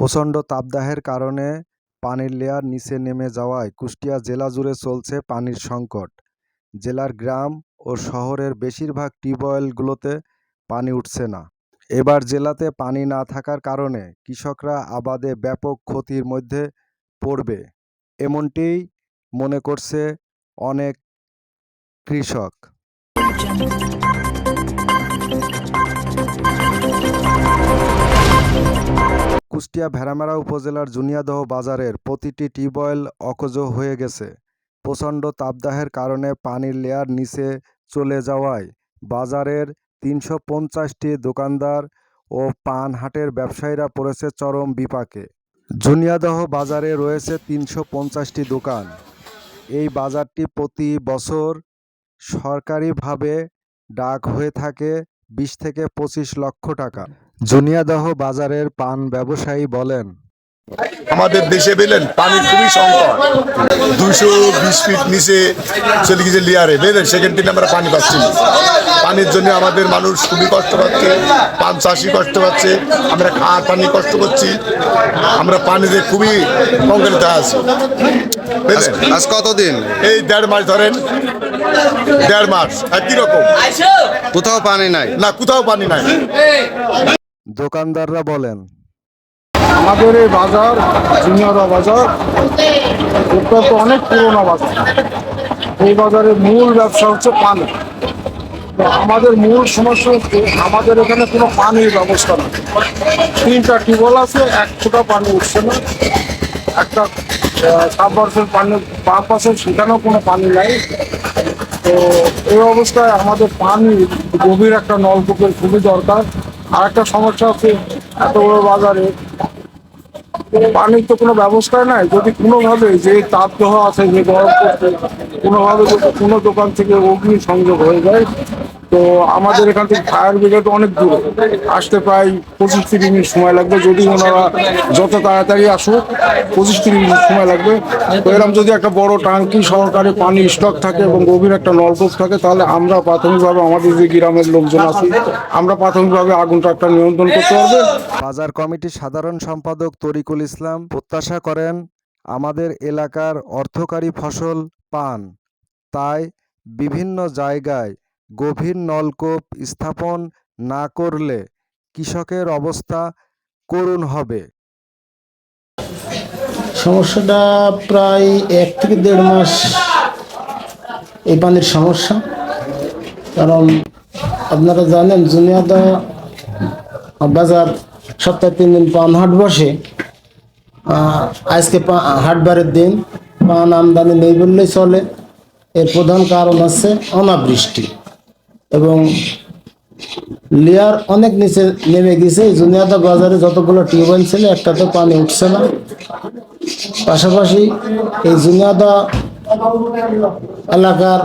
প্রচণ্ড তাপদাহের কারণে পানির লেয়ার নিচে নেমে যাওয়ায় কুষ্টিয়া জেলা জুড়ে চলছে পানির সংকট। জেলার গ্রাম ও শহরের বেশিরভাগ টিউবওয়েলগুলোতে পানি উঠছে না। এবার জেলাতে পানি না থাকার কারণে কৃষকরা আবাদে ব্যাপক ক্ষতির মধ্যে পড়বে এমনটিই মনে করছে অনেক কৃষক। কুষ্টিয়া ভেড়ামারা উপজেলার জুনিয়াদহ বাজারের প্রতিটি টিউবওয়েল অকেজ হয়ে গেছে। প্রচণ্ড তাপদাহের কারণে পানির লেয়ার নিচে চলে যাওয়ায় বাজারের তিনশো পঞ্চাশটি দোকানদার ও পানহাটের ব্যবসায়ীরা পড়েছে চরম বিপাকে। জুনিয়াদহ বাজারে রয়েছে তিনশো পঞ্চাশটি দোকান। এই বাজারটি প্রতি বছর সরকারিভাবে ডাক হয়ে থাকে বিশ থেকে পঁচিশ লক্ষ টাকা। জুনিয়াদহ বাজারের পান ব্যবসায়ী বলেন, আমাদের দেশে বেলেন পানির খুবই সংকট। দুইশো বিশ ফিট নিচে চলে গেছে লিয়ারে বেলেন সেকেন্ড থেকে আমরা পানি পাচ্ছি পানির জন্য আমাদের মানুষ খুবই কষ্ট পাচ্ছে পান চাষি কষ্ট পাচ্ছে আমরা খাওয়ার পানি কষ্ট করছি আমরা পানিতে খুবই সংকটে আছি। আজ কতদিন? এই দেড় মাস ধরেন দেড় মাস একই রকম? কোথাও পানি নাই? না কোথাও পানি নাই। দোকানদাররা বলেন আমাদের এই বাজার জুনিয়রা বাজার এটা তো অনেক পুরোনো বাজার। এই বাজারের মূল ব্যবসা হচ্ছে পানি। আমাদের মূল সমস্যা হচ্ছে আমাদের এখানে কোনো পানির ব্যবস্থা নেই। তিনটা টিউবওয়েল আছে, এক ফোঁটা পানি উঠছে না। একটা সাবমার্সেল পানি পাম্প আছে সেখানেও কোনো পানি নাই। তো এই অবস্থায় আমাদের পানি গভীর একটা নলকূপের খুবই দরকার। আর একটা সমস্যা হচ্ছে এত বড় বাজারে পানির তো কোনো ব্যবস্থা নাই। যদি কোনোভাবে যে তাপদাহ আছে, যে গরম করছে কোনোভাবে যদি কোনো দোকান থেকে অগ্নি সংযোগ হয়ে যায় তো আমাদের এখান থেকে ফায়ার ব্রিগেড অনেক দূরে। আসতে প্রায় পঁচিশ তিরিশ মিনিট সময় লাগবে। যদি ওনারা যত তাড়াতাড়ি আসুক, পঁচিশ তিরিশ মিনিট সময় লাগবে। তো এরকম যদি একটা বড় টাঙ্কি সহকারে পানি স্টক থাকে এবং গভীর একটা নলকূপ থাকে, তাহলে আমরা প্রাথমিকভাবে আমাদের যে গ্রামের লোকজন আছে, আমরা প্রাথমিকভাবে আগুনটা একটা নিয়ন্ত্রণ করতে পারব। বাজার কমিটির সাধারণ সম্পাদক তরিকুল ইসলাম প্রত্যাশা করেন, আমাদের এলাকার অর্থকারী ফসল পান। তাই বিভিন্ন জায়গায় গভীর নলকূপ স্থাপন না করলে কৃষকের অবস্থা করুণ হবে। সমস্যাটা প্রায় এক থেকে দেড় মাস এই পানির সমস্যা। কারণ আপনারা জানেন, জুনিয়াদা বাজার সপ্তাহে তিন দিন পান হাট বসে। আজকে হাটবারের দিন পান আমদানি নেই বললেই চলে। এর প্রধান কারণ হচ্ছে অনাবৃষ্টি। এবং লেয়ার অনেক নিচে নেমে গেছে। জুনিয়াদা বাজারে যতগুলো টিউবওয়েল ছিল একটাতে পানি উঠছে না। পাশাপাশি এই জুনিয়াদা এলাকার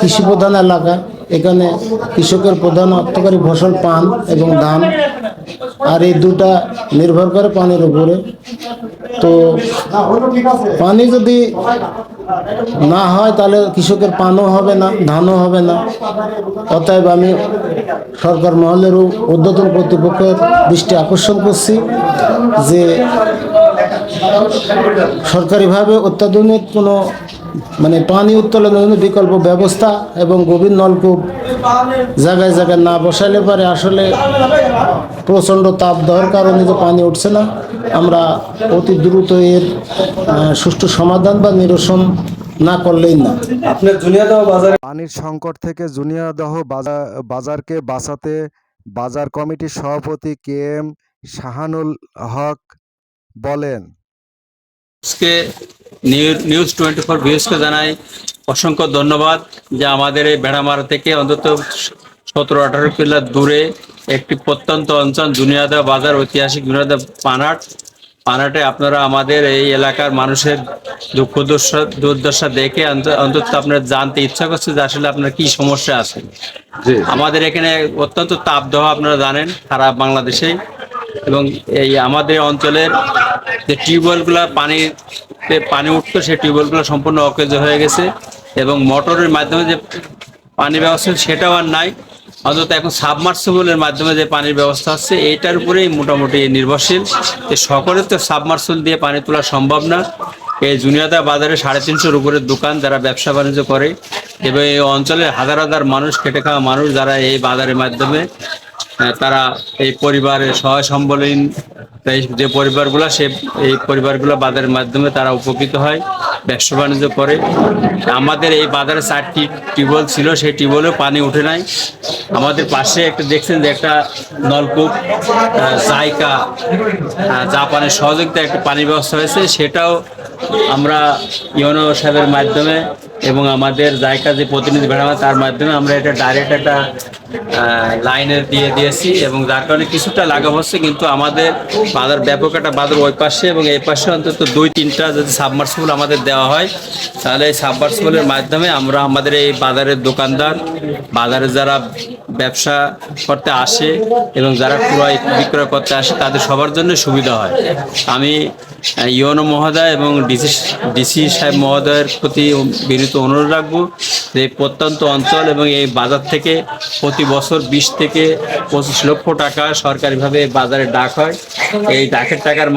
কৃষি প্রধান এলাকা, এখানে কৃষকের প্রধান অর্থকারী ফসল পান এবং ধান। আর এই দুটা নির্ভর করে পানির উপরে। তো পানি যদি না হয় তাহলে কৃষকের পানও হবে না, ধানও হবে না। অতএব আমি সরকার মহলেরও উদ্যোতন কর্তৃপক্ষের দৃষ্টি আকর্ষণ করছি যে সরকারিভাবে অত্যাধুনিক কোনো মানে পানি উত্তোলনের জন্য বিকল্প ব্যবস্থা এবং গভীর নলকূপ জায়গায় জায়গায় না বসাইলে পারে আসলে প্রচণ্ড তাপ দেওয়ার কারণে যে পানি উঠছে না। আমরা অতি দ্রুত এর সুষ্ঠু সমাধান বা নিরসন না করলেই না। আপনার জুনিয়াদহ বাজার পানির সংকট থেকে জুনিয়াদহ বাজার বাজারকে বাঁচাতে বাজার কমিটির সভাপতি কে এম শাহানুল হক বলেন। আজকে নিউজ টোয়েন্টি ফোর ভিউজকে জানাই অসংখ্য ধন্যবাদ যে আমাদের এই বেড়ামারা থেকে অন্তত সতেরো আঠারো কিলো দূরে একটি প্রত্যন্ত অঞ্চল জুনিয়াদা বাজার ঐতিহাসিক জুনিয়াদা পানাট। পানাটে আপনারা আমাদের এই এলাকার মানুষের দুঃখ দুর্দশা দুর্দশা দেখে অন্তত আপনারা জানতে ইচ্ছা করছে যে আসলে আপনার কি সমস্যা আছে আমাদের এখানে অত্যন্ত তাপদাহ আপনারা জানেন সারা বাংলাদেশে। এবং এই আমাদের অঞ্চলের যে টিউবওয়েলগুলো পানিতে পানি উঠতো সেই টিউবওয়েলগুলো সম্পূর্ণ অকেজ হয়ে গেছে। এবং মোটরের মাধ্যমে যে পানি ব্যবস্থা সেটাও আর নাই। অন্তত এখন সাবমার্সিবলের মাধ্যমে যে পানির ব্যবস্থা হচ্ছে, এইটার উপরেই মোটামুটি নির্ভরশীল। তো সকলে তো সাবমার্সিবল দিয়ে পানি তোলা সম্ভব না। এই জুনিয়াদা বাজারে সাড়ে তিনশোর উপরের দোকান যারা ব্যবসা বাণিজ্য করে, এবং এই অঞ্চলের হাজার হাজার মানুষ, খেটে খাওয়া মানুষ যারা এই বাজারের মাধ্যমে তারা এই পরিবারের সহায় সম্বলীন তাই যে পরিবারগুলো সে এই পরিবারগুলো বাজারের মাধ্যমে তারা উপকৃত হয় ব্যবসা বাণিজ্য করে। আমাদের এই বাজারে চারটি টিউবওয়েল ছিল সেই টিউবওয়েলেও পানি উঠে নাই। আমাদের পাশে একটা দেখছেন যে একটা নলকূপ আহ, জাপানের সহযোগিতা একটা পানি ব্যবস্থা হয়েছে। সেটাও আমরা ইউনো সাহেবের মাধ্যমে এবং আমাদের জায়গা যে প্রতিনিধি বেড়াবে তার মাধ্যমে আমরা এটা ডাইরেক্ট একটা লাইনের দিয়ে দিয়েছি এবং যার কারণে কিছুটা লাঘব হচ্ছে, কিন্তু আমাদের বাজার ব্যাপক একটা বাজার ওই পাশে এবং এই পাশে অন্তত দুই, তিনটা যদি সাবমার্সিবল আমাদের দেওয়া হয়, তাহলে এই সাবমার্সিবলের মাধ্যমে আমরা আমাদের এই বাজারের দোকানদার বাজারে যারা ব্যবসা করতে আসে এবং যারা ক্রয় বিক্রয় করতে আসে, তাদের সবার জন্য সুবিধা হয়। আমি ইউনো মহোদয় এবং ডিসি ডিসি সাহেব মহোদয়ের প্রতি বিনীত অনুরোধ রাখব যে প্রত্যন্ত অঞ্চল এবং এই বাজার থেকে প্রতি বছর বিশ থেকে পঁচিশ লক্ষ টাকা সরকারিভাবে বাজারে ডাক হয়। এই ডাকের টাকার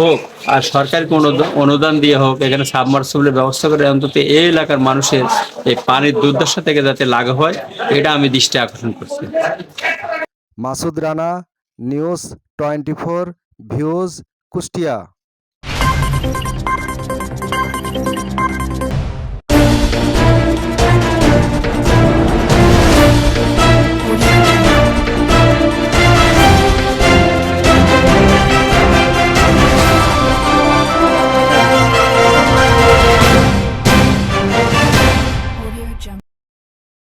হোক আর সরকারি কোনো অনুদান দিয়ে হোক, এখানে সাবমার্সিবলের ব্যবস্থা করে অন্তত এই এলাকার মানুষের এই পানির দুর্দশা থেকে যাতে লাঘব হয়, এটা আমি দৃষ্টি আকর্ষণ করছি। Masud Rana, news twenty four views Kushtia.